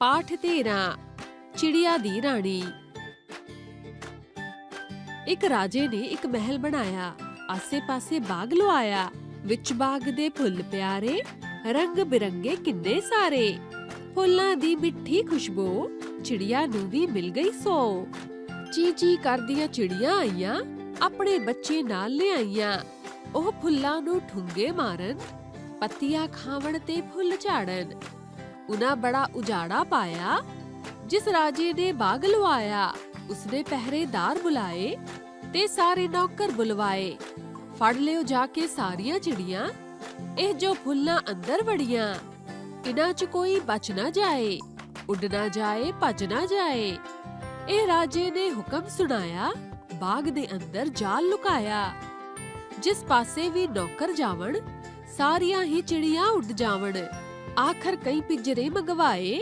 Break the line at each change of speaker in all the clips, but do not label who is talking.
ਪਾਠ 13 ਚਿੜੀਆ ਦੀ ਰਾਣੀ। ਇੱਕ ਰਾਜੇ ਨੇ ਇੱਕ ਮਹਿਲ ਬਣਾਇਆ, ਆਸੇ-ਪਾਸੇ ਬਾਗ ਲਵਾਇਆ ਵਿੱਚ ਬਾਗ ਦੇ ਫੁੱਲ ਪਿਆਰੇ ਰੰਗ ਬਿਰੰਗੇ ਕਿੰਨੇ ਸਾਰੇ। ਫੁੱਲਾਂ ਦੀ ਮਿੱਠੀ ਖੁਸ਼ਬੂ, ਚਿੜੀਆ ਨੂੰ ਵੀ ਮਿਲ ਗਈ ਸੋ। ਚੀ ਚੀ ਕਰਦੀਆਂ ਚਿੜੀਆਂ ਆਈਆਂ, ਆਪਣੇ ਬੱਚੇ ਨਾਲ ਲਿਆਈਆਂ। ਉਹ ਫੁੱਲਾਂ ਨੂੰ ਠੁੰਗੇ ਮਾਰਨ, ਪੱਤੀਆਂ ਖਾਵਣ ਤੇ ਫੁੱਲ ਝਾੜਨ। ਉਨਾ ਬੜਾ ਉਜਾੜਾ ਪਾਇਆ, ਜਿਸ ਰਾਜੇ ਨੇ ਬਾਗ ਲਵਾਇਆ ਉਸਨੇ ਪਹਿਰੇਦਾਰ ਬੁਲਾਏ ਤੇ ਸਾਰੇ ਨੌਕਰ ਬੁਲਵਾਏ। ਫੜ ਲਿਓ ਜਾ ਕੇ ਸਾਰੀਆਂ ਚਿੜੀਆਂ, ਇਹ ਜੋ ਫੁੱਲਾਂ ਅੰਦਰ ਵੜੀਆਂ ਇਨਾਂ 'ਚ ਕੋਈ ਬਚ ਨਾ ਜਾਏ, ਉੱਡ ਨਾ ਜਾਏ, ਭੱਜ ਨਾ ਜਾਏ। ਇਹ ਰਾਜੇ ਨੇ ਹੁਕਮ ਸੁਣਾਇਆ, ਬਾਗ ਦੇ ਅੰਦਰ ਜਾਲ ਲੁਕਾਇਆ। ਜਿਸ ਪਾਸੇ ਵੀ ਨੌਕਰ ਜਾਵਣ, ਸਾਰੀਆਂ ਹੀ ਚਿੜੀਆਂ ਉੱਡ ਜਾਵਣ। ਆਖਰ ਕਈ ਪਿੰਜਰੇ ਮੰਗਵਾਏ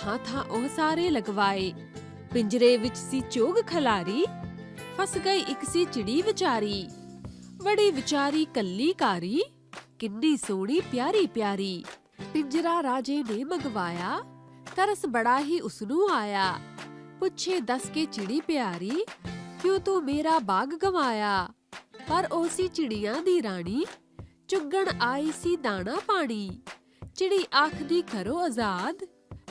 ਥਾਂ ਥਾਂ ਉਹ ਸਾਰੇ ਲਗਵਾਏ। ਪਿੰਜਰੇ ਵਿੱਚ ਸੀ ਚੋਗ ਖਲਾਰੀ, ਫਸ ਗਈ ਇੱਕ ਸੀ ਚਿੜੀ ਵਿਚਾਰੀ। ਬੜੀ ਵਿਚਾਰੀ ਕੱਲੀ ਕਾਰੀ ਕਿੰਨੀ ਸੋਹਣੀ ਪਿਆਰੀ ਪਿਆਰੀ। ਪਿੰਜਰਾ ਰਾਜੇ ਨੇ ਮੰਗਵਾਇਆ, ਤਰਸ ਬੜਾ ਹੀ ਉਸਨੂੰ ਆਇਆ। ਪੁੱਛੇ, ਦੱਸ ਕੇ ਚਿੜੀ ਪਿਆਰੀ, ਕਿਉਂ ਤੂੰ ਮੇਰਾ ਬਾਗ ਗਵਾਇਆ? ਪਰ ਉਹ ਸੀ ਚਿੜੀਆਂ ਦੀ ਰਾਣੀ, ਚੁੱਗਣ ਆਈ ਸੀ ਦਾਣਾ ਪਾਣੀ। ਚਿੜੀ ਆਖਦੀ ਕਰੋ ਆਜ਼ਾਦ,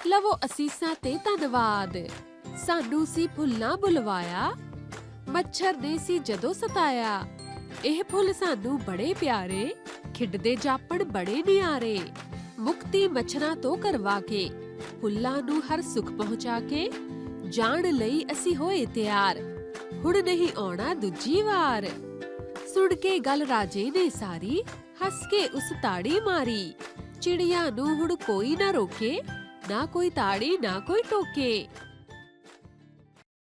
ਲਵੋ ਅਸੀਸਾਂ ਤੇ ਧੰਨਵਾਦ ਸਾਨੂੰ ਸੀ ਫੁੱਲਾਂ ਬੁਲਵਾਇਆ, ਮੱਛਰ ਨੇ ਸੀ ਜਦੋਂ ਸਤਾਇਆ। ਇਹ ਫੁੱਲ ਸਾਨੂੰ ਬੜੇ ਪਿਆਰੇ, ਖਿੱਡਦੇ ਜਾਪਣ ਬੜੇ ਨਿਆਰੇ। ਮੁਕਤੀ ਮੱਛਰਾਂ ਤੋਂ ਕਰਵਾ ਕੇ, ਫੁੱਲਾਂ ਨੂੰ ਹਰ ਸੁਖ ਪਹੁੰਚਾ ਕੇ, ਜਾਣ ਲਈ ਅਸੀਂ ਹੋਏ ਤਿਆਰ। ਹੁਣ ਨਹੀਂ ਆਉਣਾ ਦੂਜੀ ਵਾਰ। ਸੁਣ ਕੇ ਗੱਲ ਰਾਜੇ ਨੇ ਸਾਰੀ, ਹੱਸ ਕੇ ਉਸ ਤਾੜੀ ਮਾਰੀ। ਚਿੜੀਆਂ ਨੂੰ ਹੁਣ ਕੋਈ ਨਾ ਰੋਕੇ ਨਾ ਕੋਈ ਤਾੜੀ ਨਾ ਕੋਈ ਟੋਕੇ